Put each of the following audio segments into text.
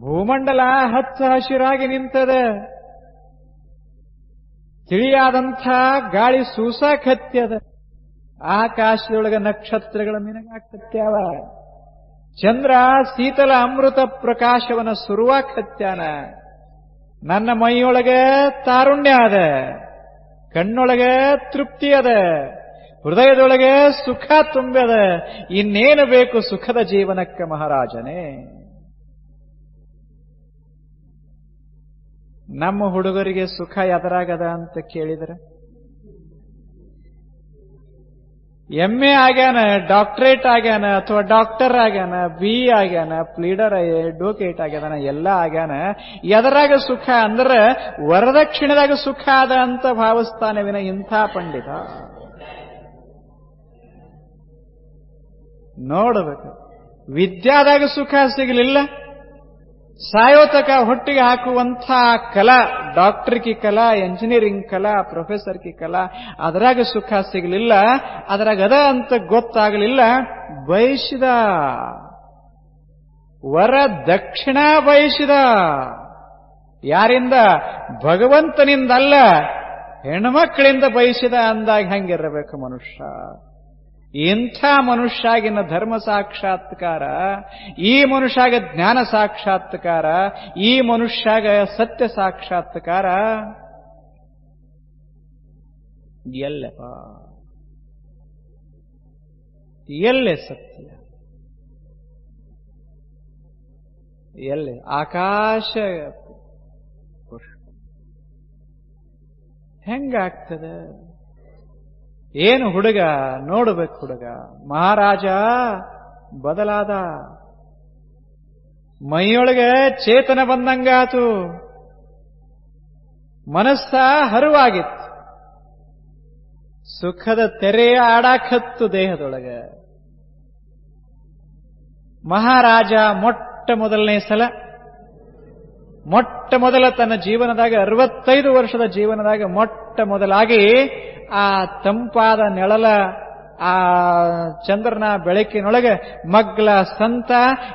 ಭೂಮಂಡಲ ಹಚ್ಚ ಹಸಿರಾಗಿ ನಿಂತದೆ. ತಿಳಿಯಾದಂಥ ಗಾಳಿ ಸೂಸಾಕತ್ಯದ ಆಕಾಶದೊಳಗ ನಕ್ಷತ್ರಗಳ ಮಿನಗಾಕತ್ಯಾವ ಚಂದ್ರ ಶೀತಲ ಅಮೃತ ಪ್ರಕಾಶವನ ಸುರುವಾಕತ್ಯಾನ ನನ್ನ ಮೈಯೊಳಗೆ ತಾರುಣ್ಯ ಅದ. ಕಣ್ಣೊಳಗೆ ತೃಪ್ತಿ ಅದ. ಹೃದಯದೊಳಗೆ ಸುಖ ತುಂಬ್ಯದ. ಇನ್ನೇನು ಬೇಕು ಸುಖದ ಜೀವನಕ್ಕೆ ಮಹಾರಾಜನೇ? ನಮ್ಮ ಹುಡುಗರಿಗೆ ಸುಖ ಎದರಾಗದ ಅಂತ ಕೇಳಿದರೆ? ಎಂ ಎ ಆಗ್ಯಾನ ಡಾಕ್ಟರೇಟ್ ಆಗ್ಯಾನ, ಅಥವಾ ಡಾಕ್ಟರ್ ಆಗ್ಯಾನ ಬಿ ಆಗ್ಯಾನ ಪ್ಲೀಡರ್ ಅಡ್ವೊಕೇಟ್ ಆಗ್ಯಾನ, ಎಲ್ಲ ಆಗ್ಯಾನ. ಎದರಾಗ ಸುಖ ಅಂದ್ರೆ ವರದಕ್ಷಿಣದಾಗ ಸುಖ ಅದ ಅಂತ ಭಾವಿಸ್ತಾನೆ ವಿನ ಇಂಥ ಪಂಡಿತ. ನೋಡಬೇಕು. ವಿದ್ಯಾದಾಗ ಸುಖ ಸಿಗಲಿಲ್ಲ. ಸಾಯೋತಕ ಹೊಟ್ಟಿಗೆ ಹಾಕುವಂಥ ಕಲಾ ಡಾಕ್ಟರ್ಕಿ ಕಲಾ, ಎಂಜಿನಿಯರಿಂಗ್ ಕಲಾ ಪ್ರೊಫೆಸರ್ ಕಿ ಕಲಾ, ಅದರಾಗ ಸುಖ ಸಿಗಲಿಲ್ಲ, ಅದರಾಗ ಅದ ಅಂತ ಗೊತ್ತಾಗಲಿಲ್ಲ, ಬಯಸಿದ. ವರ ದಕ್ಷಿಣ ಬಯಸಿದ. ಯಾರಿಂದ? ಭಗವಂತನಿಂದಲ್ಲ ಹೆಣ್ಮಕ್ಕಳಿಂದ ಬಯಸಿದ ಅಂದಾಗ ಹೆಂಗಿರಬೇಕು ಮನುಷ್ಯ. ಇಂಥ ಮನುಷ್ಯಾಗಿನ ಧರ್ಮ ಸಾಕ್ಷಾತ್ಕಾರ, ಈ ಮನುಷ್ಯಾಗ ಜ್ಞಾನ ಸಾಕ್ಷಾತ್ಕಾರ, ಈ ಮನುಷ್ಯಾಗ ಸತ್ಯ ಸಾಕ್ಷಾತ್ಕಾರ? ಎಲ್ಲಪ್ಪ. ಎಲ್ಲೆ ಸತ್ಯ? ಎಲ್ಲೆ? ಆಕಾಶ ಹೆಂಗಾಗ್ತದೆ? ಏನು ಹುಡುಗ ನೋಡಬೇಕು ಹುಡುಗ? ಮಹಾರಾಜ ಬದಲಾದ. ಮೈಯೊಳಗೆ ಚೇತನ ಬಂದಂಗಾತು. ಮನಸ್ಸ ಹರುವಾಗಿತ್ತು. ಸುಖದ ತೆರೆ ಆಡಾಕತ್ತು ದೇಹದೊಳಗೆ. ಮಹಾರಾಜ ಮೊಟ್ಟ ಮೊದಲನೇ ಸಲ, ಮೊಟ್ಟ ಮೊದಲ ತನ್ನ ಜೀವನದಾಗ ಅರವತ್ತೈದು ವರ್ಷದ ಜೀವನದಾಗ ಮೊಟ್ಟ ಮೊದಲಾಗಿ ಆ ತಂಪಾದ ನೆಳಲ ಆ ಚಂದ್ರನ ಬೆಳಕಿನೊಳಗೆ ಮಗ್ಲ ಸಂತ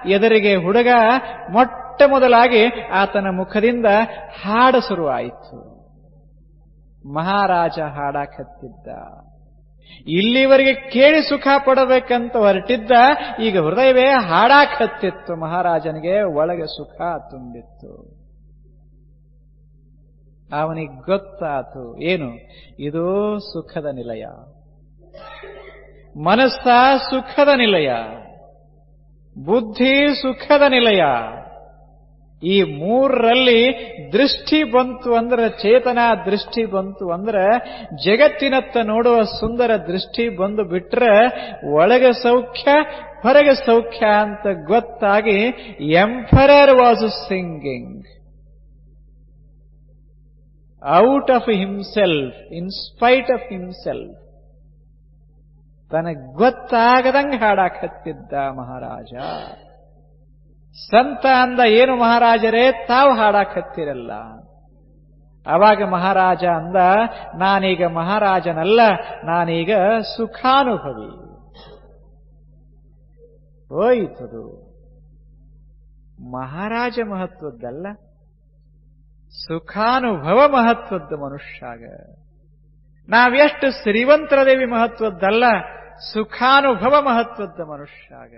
ಎದುರಿಗೆ ಹುಡುಗ ಮೊಟ್ಟ ಮೊದಲಾಗಿ ಆತನ ಮುಖದಿಂದ ಹಾಡ ಶುರುವಾಯಿತು. ಮಹಾರಾಜ ಹಾಡಾಕತ್ತಿದ್ದ. ಇಲ್ಲಿವರೆಗೆ ಕೇಳಿ ಸುಖ ಪಡಬೇಕಂತ ಹೊರಟಿದ್ದ, ಈಗ ಹೃದಯವೇ ಹಾಡಾಕತ್ತಿತ್ತು. ಮಹಾರಾಜನಿಗೆ ಒಳಗೆ ಸುಖ ತುಂಬಿತ್ತು. ಅವನಿಗೆ ಗೊತ್ತಾತು. ಏನು? ಇದು ಸುಖದ ನಿಲಯ. ಮನಸ್ಸ ಸುಖದ ನಿಲಯ. ಬುದ್ಧಿ ಸುಖದ ನಿಲಯ. ಈ ಮೂರರಲ್ಲಿ ದೃಷ್ಟಿ ಬಂತು ಅಂದ್ರೆ, ಚೇತನ ದೃಷ್ಟಿ ಬಂತು ಅಂದ್ರೆ, ಜಗತ್ತಿನತ್ತ ನೋಡುವ ಸುಂದರ ದೃಷ್ಟಿ ಬಂದು ಬಿಟ್ರೆ, ಒಳಗೆ ಸೌಖ್ಯ, ಹೊರಗೆ ಸೌಖ್ಯ ಅಂತ ಗೊತ್ತಾಗಿ emperor was singing out of himself, in spite of himself. ತನಗೆ ಗೊತ್ತಾಗದಂಗೆ ಹಾಡಾಕತ್ತಿದ್ದ ಮಹಾರಾಜ. ಸಂತ ಅಂದ ಏನು ಮಹಾರಾಜರೇ, ತಾವು ಹಾಡಾಕತ್ತಿರಲ್ಲ ಅವಾಗ ಮಹಾರಾಜ ಅಂದ, ನಾನೀಗ ಮಹಾರಾಜನಲ್ಲ, ನಾನೀಗ ಸುಖಾನುಭವಿ. ಹೋಯಿತದು. ಮಹಾರಾಜ ಮಹತ್ವದ್ದಲ್ಲ. ಸುಖಾನುಭವ ಮಹತ್ವದ್ದು ಮನುಷ್ಯಾಗ. ನಾವೆಷ್ಟು ಶ್ರೀವಂತರದೇವಿ ಮಹತ್ವದ್ದಲ್ಲ ಸುಖಾನುಭವ ಮಹತ್ವದ್ದ ಮನುಷ್ಯಾಗ.